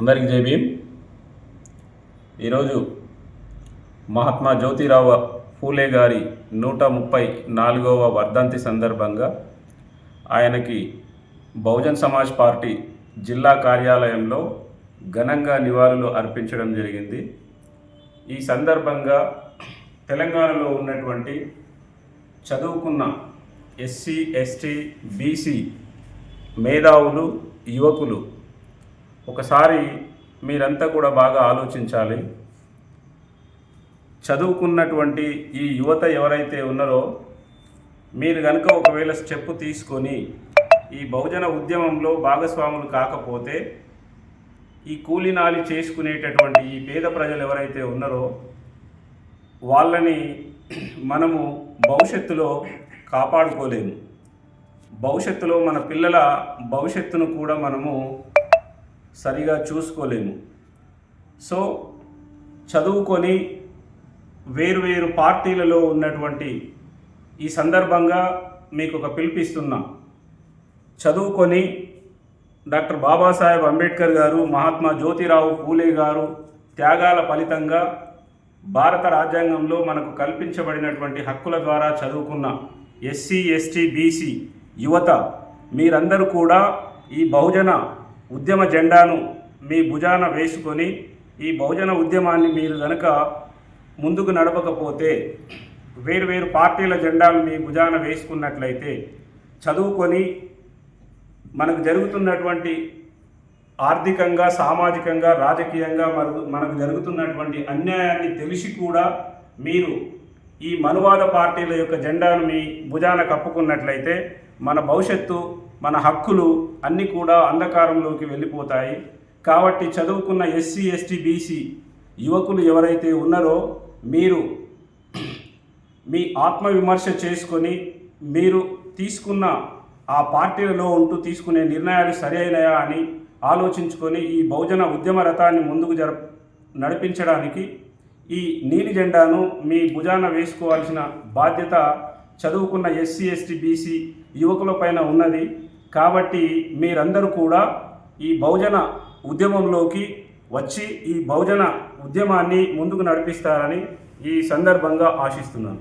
అందరికి జై భీమ్. ఈరోజు మహాత్మా జ్యోతిరావు ఫూలే గారి నూట ముప్పై నాలుగవ వర్ధంతి సందర్భంగా ఆయనకి బహుజన్ సమాజ్ పార్టీ జిల్లా కార్యాలయంలో ఘనంగా నివాళులు అర్పించడం జరిగింది. ఈ సందర్భంగా తెలంగాణలో ఉన్నటువంటి చదువుకున్న ఎస్సీ ఎస్టీ బీసీ మేధావులు యువకులు ఒకసారి మీరంతా కూడా బాగా ఆలోచించాలి. చదువుకున్నటువంటి ఈ యువత ఎవరైతే ఉన్నారో మీరు కనుక ఒకవేళ స్టెప్ తీసుకొని ఈ బహుజన ఉద్యమంలో భాగస్వాములు కాకపోతే ఈ కూలినాలి చేసుకునేటటువంటి ఈ పేద ప్రజలు ఎవరైతే ఉన్నారో వాళ్ళని మనము భవిష్యత్తులో కాపాడుకోలేము. భవిష్యత్తులో మన పిల్లల భవిష్యత్తును కూడా మనము సరిగా చూసుకోలేము. సో చదువుకొని వేరువేరు పార్టీలలో ఉన్నటువంటి ఈ సందర్భంగా మీకు ఒక పిలిపిస్తున్నా. చదువుకొని డాక్టర్ బాబాసాహెబ్ అంబేద్కర్ గారు మహాత్మా జ్యోతిరావు పూలే గారు త్యాగాల ఫలితంగా భారత రాజ్యాంగంలో మనకు కల్పించబడినటువంటి హక్కుల ద్వారా చదువుకున్న ఎస్సీ ఎస్టీ బీసీ యువత మీరందరూ కూడా ఈ బహుజన ఉద్యమ జెండాను మీ భుజాన వేసుకొని ఈ బహుజన ఉద్యమాన్ని మీరు గనక ముందుకు నడపకపోతే వేరు వేరు పార్టీల జెండాలు మీ భుజాన వేసుకున్నట్లయితే చదువుకొని మనకు జరుగుతున్నటువంటి ఆర్థికంగా సామాజికంగా రాజకీయంగా మనకు మనకు జరుగుతున్నటువంటి అన్యాయాన్ని తెలిసి కూడా మీరు ఈ మనువాద పార్టీల యొక్క జెండాను మీ భుజాన కప్పుకున్నట్లయితే మన భవిష్యత్తు మన హక్కులు అన్నీ కూడా అంధకారంలోకి వెళ్ళిపోతాయి. కాబట్టి చదువుకున్న ఎస్సీ ఎస్టీ బీసీ యువకులు ఎవరైతే ఉన్నారో మీరు మీ ఆత్మవిమర్శ చేసుకొని మీరు తీసుకున్న ఆ పార్టీలలో ఉంటూ తీసుకునే నిర్ణయాలు సరైనయా అని ఆలోచించుకొని ఈ బహుజన ఉద్యమ రథాన్ని ముందుకు జర నడిపించడానికి ఈ నీలి జెండాను మీ భుజాన వేసుకోవాల్సిన బాధ్యత చదువుకున్న ఎస్సీ ఎస్టీ బీసీ యువకుల పైన ఉన్నది. కాబట్టి మీరందరూ కూడా ఈ బహుజన ఉద్యమంలోకి వచ్చి ఈ బహుజన ఉద్యమాన్ని ముందుకు నడిపిస్తారని ఈ సందర్భంగా ఆశిస్తున్నాను.